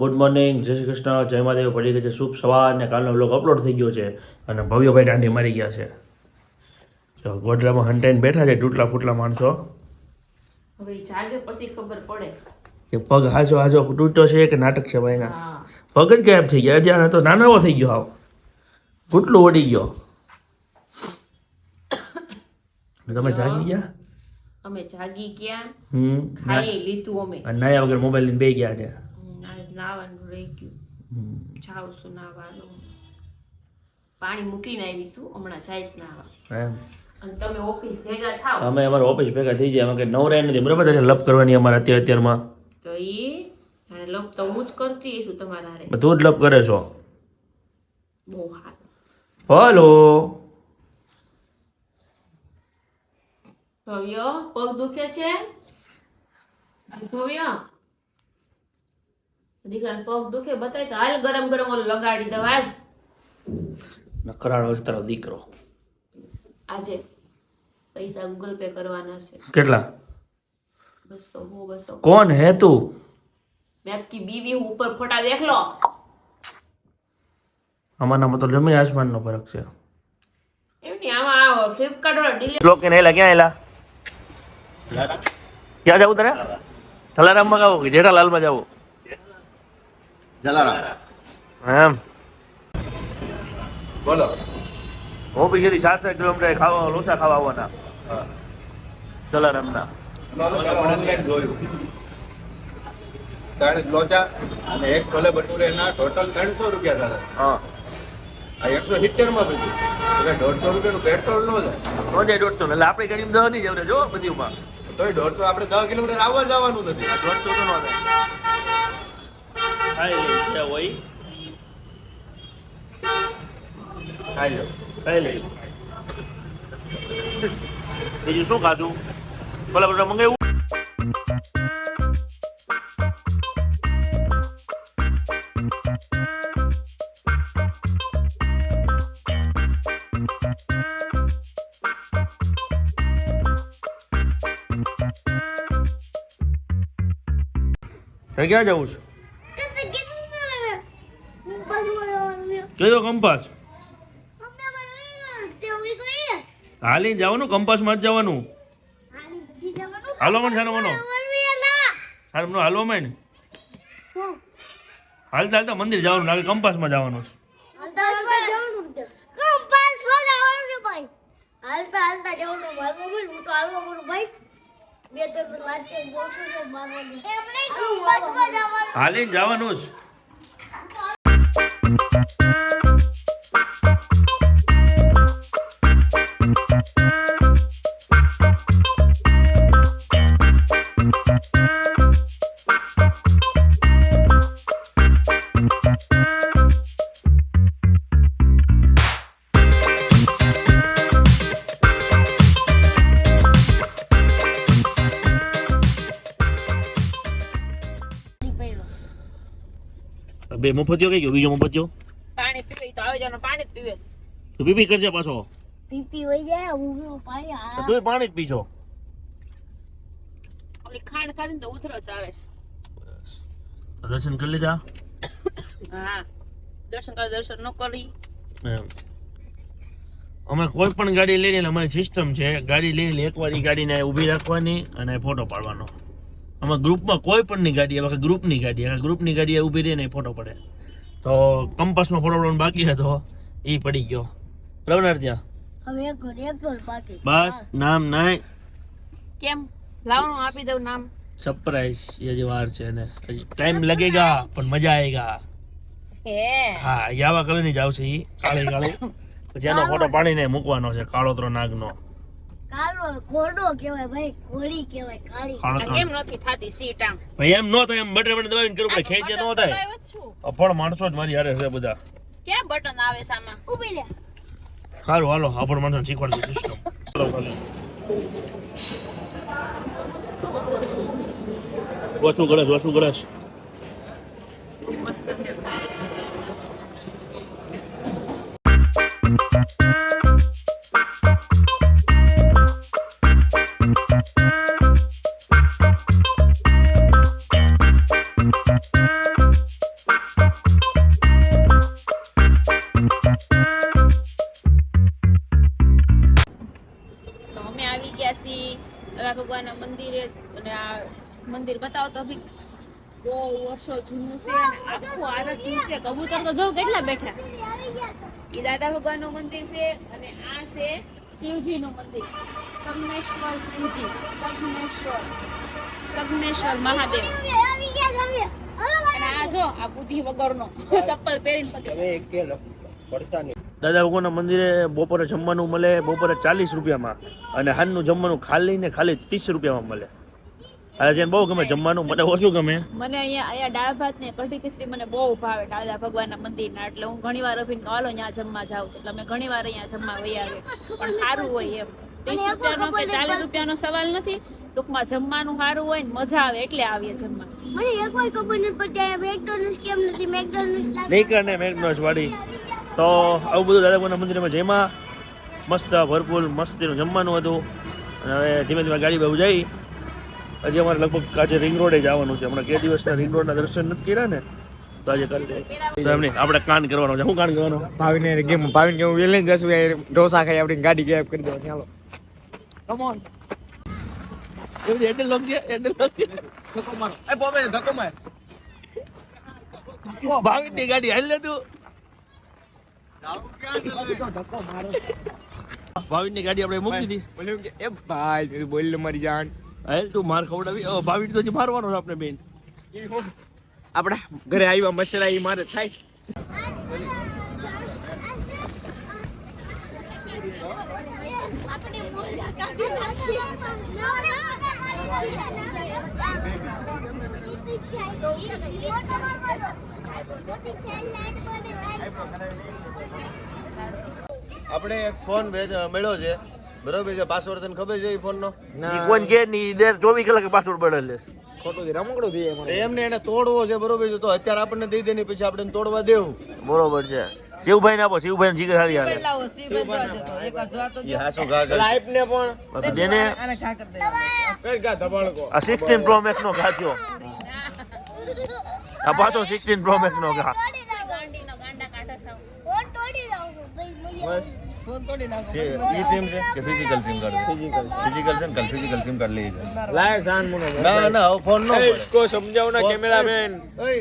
Good morning જય શ્રી કૃષ્ણ જય મહાદેવ. પડી ગઈ છે શુભ સવાર ને કાલનો બ્લોગ અપલોડ થઈ ગયો છે અને ભવ્યભાઈ દાંડી મારી ગયા છે. જો ગોડરામાં હંટાઈને બેઠા છે તૂટલા ફૂટલા માણસો. હવે જાગે પછી ખબર પડે. કે પગ હાજો હાજો તૂટ્યો છે કે નાટક છે ભાઈના પગ જ ગાયબ થઈ ગયા. અત્યારે તો નાનો એવો થઈ ગયો આવ ઘૂંટલું ઓડી ગયો. તમે જાગી ગયા? અમે જાગી ગયા. હમ ખાઈ લીધું અમે. અને નાયા વગર મોબાઈલ લઈને બે ગયા છે. નાવાનું રહી ગયું હમ. જાવશું નાવાનું પાણી મૂકીને આવીશું હમણાં જઈશ નાવા. અને તમે ઓફિસ ભેગા થાવ. અમે અમારા ઓફિસ ભેગા થઈ જાય કે નવરાય નથી. બરાબર તારે લપ કરવાની અમારે અત્યારે અત્યારમાં. તો એ લપ તો હું જ કરતી હશું તમારા હારે. બધું જ લપ કરે છો? બહુ સારું હલો. ભવ્ય પગ દુખે છે? ભવ્ય. દીકરાને પગ દુખે બતાય તો હાલ ગરમ ગરમ ઓલો લગાડી દેવા હાલ. નકરાળો તારો દીકરો. આજે પૈસા ગૂગલ પે કરવાના છે. કેટલા? બસો હું બસો. કોણ હે તું? મેં કી બીવી હું ઉપર ફોટા દેખ લો અમારા તો જમીન આસમાનનો ફરક છે. એમની આમાં આવો ફ્લિપકાર્ટ વાળો ડીલે બ્લોક ને હેલા ક્યાં હેલા ક્યાં જવું તારે? થલારામમાં જાવું કે જેઠાલાલમાં જાવું જલારામ. એમ. બોલો. હું બી સાત સાત કિલોમીટર ખાવા લોચા ખાવા આવવાના. જલારામના. ત્રણ લોચા અને એક છોલે ભટુરેના ટોટલ ત્રણસો રૂપિયા થાય હા. એકસો સિત્તેરમાં પછી એટલે દોઢસો રૂપિયાનું પેટ્રોલ નો જાય. નો જાય દોઢસો એટલે આપણે ગાડીમાં દહ નહીં જવડે જો બધીમાં તો દોઢસો આપણે દસ કિલોમીટર આવવા જવાનું નથી. દોઢસો તો નો થાય ખાઈ લઈ જે હોય ખાઈ લો ખાઈ લઈ બીજું શું ખાધું ભલા બધા મંગાવ્યું તારે ક્યાં જવું છે કયો કંપાસ. હાલી જવાનું કંપાસમાં જ જવાનું. હાલો મન સાનો મનો. સારું મનો હાલવા માંડ હાલતા હાલતા મંદિર જવાનું લાગે જવાનું હાલતા હાલતા જવાનું મારવા હું તો હાલવા બોલું ભાઈ. બે ત્રણ લાગે બોલશું તો મારવાનું બસમાં જવાનું. હાલીને જવાનું જ. બે મફતિયો કઈ ગયો બીજો મફતિયો પાણી પીવે તો આવે જાનો પાણી જ પીવે. તો પીપી કરજે પાછો. પીપી હોય જાય હું તો તું પાણી જ પીજો. ઓલી ખાંડ ખાધીને તો ઉધરસ આવે છે. દર્શન કરી લીધા? હા. દર્શન કરે દર્શન ન કરી. અમે કોઈ પણ ગાડી લઈને અમારી સિસ્ટમ છે ગાડી લઈ લે એકવાર એ ગાડીને ઊભી રાખવાની અને ફોટો પાડવાનો. આમાં ગ્રુપમાં કોઈ પણ પણની ગાડી આવે ગ્રુપની ગાડી આવે ગ્રુપની ગાડી ઊભી રહીને ફોટો પડે. તો કંપાસમાં ફોટો પડવાનો બાકી હતો એ પડી ગયો. રવનાર ત્યાં બસ નામ નાય. કેમ? લાવનું આપી દઉં નામ. સરપ્રાઈઝ વાર છે ને પછી ટાઈમ લગેગા પણ મજા આવેગા હા. યાવા કલરની જ આવશે એ કાળે કાળે. પછી આનો ફોટો પાડીને મૂકવાનો છે કાળોતરો નાગનો. કાળો ઘોડો કહેવાય ભાઈ ઘોડી કહેવાય કાળી. કેમ નથી થાતી સીટ આમ ભાઈ એમ નો થાય એમ બટન બટન દબાવીને કરવું પડે ખેંચે નો થાય. અફળ માણસો જ મારી હારે છે બધા. ક્યાં બટન આવે છે ઊભી લે સારું હાલો અફળ માણસો શીખવાડજો સિસ્ટમ હાલો ખાલી ઓછું ગળેશ ઓછું ગળેશ. બતાવો બહુ વર્ષો જૂનું છે અને આખું આરક્યું છે. કબૂતર તો જો કેટલા બેઠા. એ દાદા ભગવાનનું મંદિર છે અને આ છે શિવજીનું મંદિર. સગ્નેશ્વર શિવજી. સગ્નેશ્વર સગ્નેશ્વર મહાદેવ. અને આ જો આ બુદ્ધિ વગરનો. ચપ્પલ પહેરીને પગે દાદા ભગવાનના મંદિરે બપોરે જમવાનું મળે બપોરે ચાલીસ રૂપિયામાં. અને હાનનું જમવાનું ખાલી ને ખાલી ત્રીસ રૂપિયામાં મળે. ત્યાં બહુ ગમે જમવાનું મને ઓછું ગમે. મને અહીંયા અહીંયા દાળ ભાત ને કઢી ખીચડી મને બહુ ભાવે. દાદા ભગવાનના મંદિરના એટલે હું ઘણી વાર અભિન હાલો અહીંયા જમવા જાઉં છું. એટલે અમે ઘણી વાર અહીંયા જમવા વહી આવે પણ સારું હોય એમ. ત્રીસ રૂપિયાનો કે ચાલીસ રૂપિયાનો સવાલ નથી. ટૂંકમાં જમવાનું સારું હોય ને મજા આવે એટલે આવીએ જમવા. મને એક વાર ખબર નથી પડતી આ મેકડોનલ્ડ્સ કેમ નથી? મેકડોનલ્ડ નહીં કરે મેકડોનલ્ડ વાડી તો આવું બધું દાદા ભગવાનના મંદિરમાં જેમાં મસ્ત ભરપૂર મસ્તીનું જમવાનું હતું. અને હવે ધીમે ધીમે ગાડી બહુ જઈ હજી અમારે લગભગ આજે રિંગ રોડે જવાનું છે. હમણાં કે દિવસના રિંગ રોડના દર્શન નથી કર્યા ને તો આજે કરી લઈએ તો એમ નહીં આપણે કાન કરવાનો છે. શું કાન કરવાનો? ભાવિને ગેમ ભાવિને કેવું વેલે દસ ઢોસા ખાઈ આપણી ગાડી ગેપ કરી દો. ચાલો. કમ ઓન એવું એડલ લોક છે એડલ લોક છે ધક્કો મારો એ બોબે ધક્કો માર. ભાવિનની ગાડી હાલ લે તું. ભાવિનની ગાડી આપણે મૂકી દીધી બોલ્યું કે એ ભાઈ બોલ મારી જાન. હાલ તું માર ખવડાવી. ભાવી તો મારવાનો છે આપણે બેન. આપણે ઘરે આવ્યા મસાલા એ મારે થાય. આપણે એક ફોન મળ્યો છે. બરોબર છે પાસવર્ડ તને ખબર છે એ ફોનનો ઈ કોઈ કે ની દર ચોવીસ કલાક પાસવર્ડ બદલે ખોટું ખોટો રમકડું રમકડો દે એમને એને તોડવો છે બરોબર છે તો અત્યારે આપણને દઈ દે ને પછી આપણે તોડવા દેવું. બરોબર છે. શિવભાઈ ને આપો શિવભાઈ જીગર હારી હાલે. લાઈફ ને પણ. ધબાળકો આ સિક્સટીન પ્રો મેક્સ નો ઘા થયો. આ પાછો સિક્સટીન પ્રો મેક્સ નો ઘા. બસ ગાંડા કાઢા સાવ. તોડી દઉં છું ભાઈ મને છે ઈ સિમ છે કે physical sim card physical physical છે ને કલ ફિઝિકલ સિમ કાર્ડ લઈ જાય લાય જાન મુનો ના ના હવે ફોન નો ઇસકો સમજાવ ના કેમેરામેન. ઓય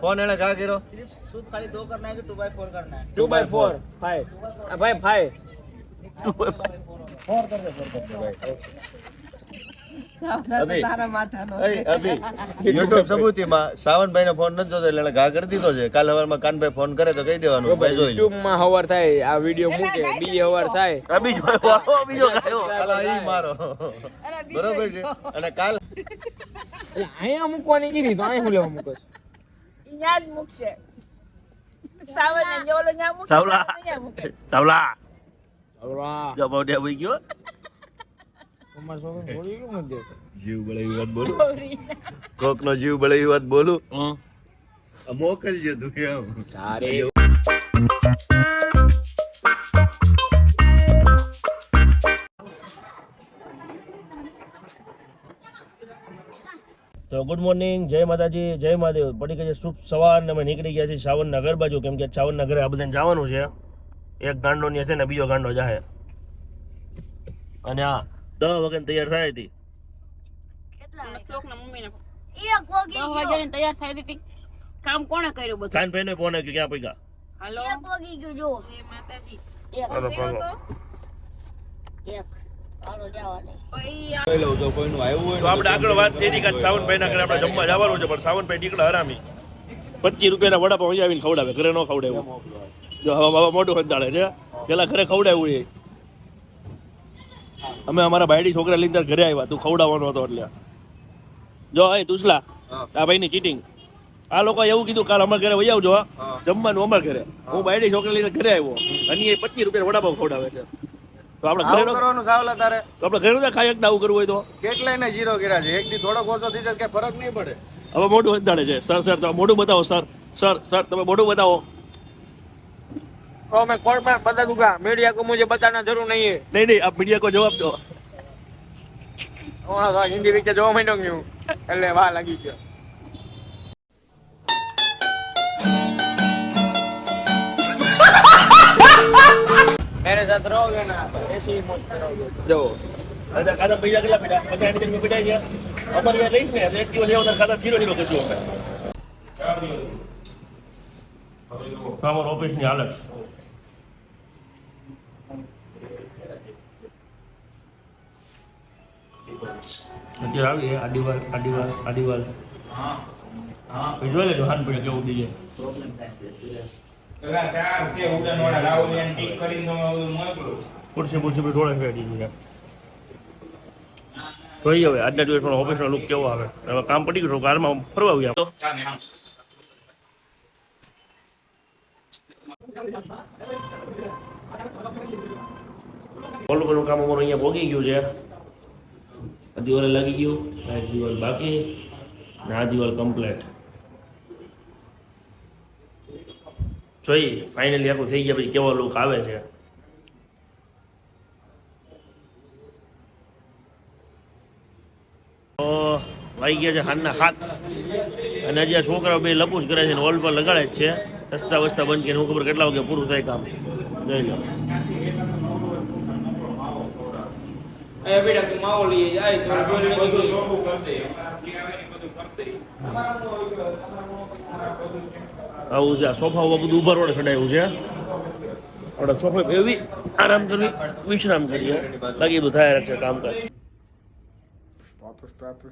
ફોન એને કા કર્યો? સિર્ફ સુદ ખાલી દો કરના હે કે 2 બાય 4 કરના હે 2 બાય 4 5 ભાઈ 5 2 બાય 4 4 કર દે 4 કર દે ભાઈ. યુટ્યુબ સબૂતીમાં સાવનભાઈ ફોન નથી જોતો એટલે ઘા કરી દીધો છે. કાલ સવારમાં કાનભાઈ ફોન કરે તો કહી દેવાનું ભાઈ જોઈ યુટ્યુબમાં હવાર થાય આ વિડિયો મૂકે બીજી હવાર થાય. બીજો બીજો ગાયો કાલ આ ઈ મારો. બરોબર છે. અને કાલ અહીંયા મૂકવાની કીધી તો અહીંયા હું લેવા મૂકો? છો? યાદ મૂકશે. સાવર ને જોલો ન્યા મૂકે સાવલા. મૂકે. સાવલા. જો બહુ ડે ગયો. તમાર છોકરો બોલી કેમ નથી દેતો? જીવ બળાવી વાત બોલું? કોક નો જીવ બળાવી વાત બોલું? મોકલજો તું એમ. સારે તો ગુડ મોર્નિંગ જય માતાજી જય મહાદેવ. પડી ગયા છે શુભ સવાર અમે નીકળી ગયા છીએ સાવનના નગર બાજુ. કેમ કે સાવનના ઘરે આ બધાને જવાનું છે. એક ગાંડો ની હશે ને બીજો ગાંડો જાહે. અને આ દહ વગર તૈયાર થાય હતી શ્લોક ના મમ્મી ને એક વાગી દસ વાગ્યાની તૈયાર થઈ હતી કામ કોણે કર્યું બધું કાન ભાઈ ફોન આવ્યો ક્યાં પૈકા હાલો એક વાગી ગયો જો જય માતાજી એક કર્યો તો એક હાલો જવા દે પછી લઉં તો કોઈનું આવ્યું તો આપણે આગળ વાત થઈ કે સાવનભાઈ ના ઘરે આપણે જમવા જવાનું છે પણ સાવનભાઈ નીકળે હરામી પચીસ રૂપિયાના વડાપાવ અહીં આવીને ખવડાવે ઘરે ન ખવડાવે જો હવે મોટું સંતાડે છે પેલા ઘરે ખવડાવ્યું એ અમે અમારા ભાઈડી છોકરા લઈને ઘરે આવ્યા. તું ખવડાવવાનો હતો એટલે. જો એ તુસલા આ ભાઈની ચીટિંગ આ લોકો એવું કીધું કાલ અમારા ઘરે વહી આવજો જમવાનું અમારા ઘરે. હું બાયડી છોકરા લઈને ઘરે આવ્યો. અને એ પચીસ રૂપિયા વડાપાવ ખવડાવે છે. તો આપણે ઘરે કરવાનું સાવલા તારે? તો આપણે ઘરે ખાઈ શકતા આવું કરવું હોય તો. કેટલાય ને જીરો કર્યા છે? એક દી થોડોક ઓછો થઈ જાય ફરક નહીં પડે. હવે મોઢું વધારે છે. સર સર તમે મોઢું બતાવો સર. સર સર તમે મોઢું બતાવો. तो मैं कोर्ट में बता दूंगा मीडिया को मुझे बताना जरूर नहीं है નહીં નહીં આપ મીડિયા કો જવાબ દો હમણાં તો હિન્દી પિક્ચર જોવા માંડ્યો કે હું એટલે વાહ લાગી ગયો मेरे साथ रहोगे ना तो ऐसे ही मौज करोगे जो કાકા પૈસા કેટલા પીડા પચાસ ની પીડા ગયા અમારે અહીંયા લઈશ ને એક દિવસ લેવા ખાતા ધીરો ધીરો કરશું અમે અમારો ઓફિસની હાલત અત્યારે આવી આ દિવાલ આ દિવાલ દિવાલ જોઈ લેજો પડે કેવું ખુરશી ખુરશી બધી થોડા ફેરી દીધી જોઈએ હવે આજના ઓફિસનો લુક કેવો આવે. હવે કામ પડી ગયું કારમાં ફરવા આવ્યા. ઓલું પેલું કામ અમારું અહીંયા ભોગી ગયું છે. આ દિવાલે લાગી ગયું, આ એક દિવાલ બાકી ને આ દિવાલ કમ્પ્લેટ જોઈએ ફાઇનલી આખું થઈ ગયા, પછી કેવો લુક આવે છે. વાઈ ગયા છે હાથના હાથ અને હજી આ છોકરાઓ બે લપુસ કરે છે હોલ પર લગાડે જ છે. રસ્તા વસ્તા બંધ કરીને હું ખબર કેટલા વાગે પૂરું થાય કામ. જોઈ લો. એ બેટા તું માવો લઈ જાય તો બોલીને બધું ચોખ્ખું કરી દે. અમારા જે આવે ને બધું કરી દે આવું છે સોફા ઉપર બધું ઊભા રોડે ચડાયું છે આપણે સોફા એવી આરામ કરવી વિશ્રામ કરીએ બાકી બધું થાય છે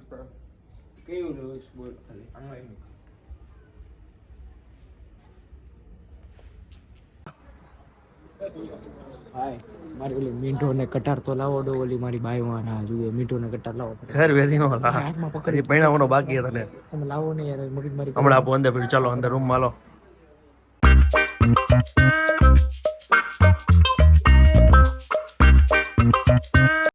કરે. કેવું રહ્યું બોલ ખાલી? આમાં હાય મારી ઓલી મીંઢો ને કટાર તો લાવો ડો ઓલી મારી બાઈ માં ના જોઈએ મીંઢો ને કટાર લાવો. ઘર વેચી નો હાથમાં પકડી. પૈણાવાનો બાકી હતા ને. તમે લાવો ને યાર મગજ મારી હમણાં આપો અંદર ચાલો અંદર રૂમમાં લો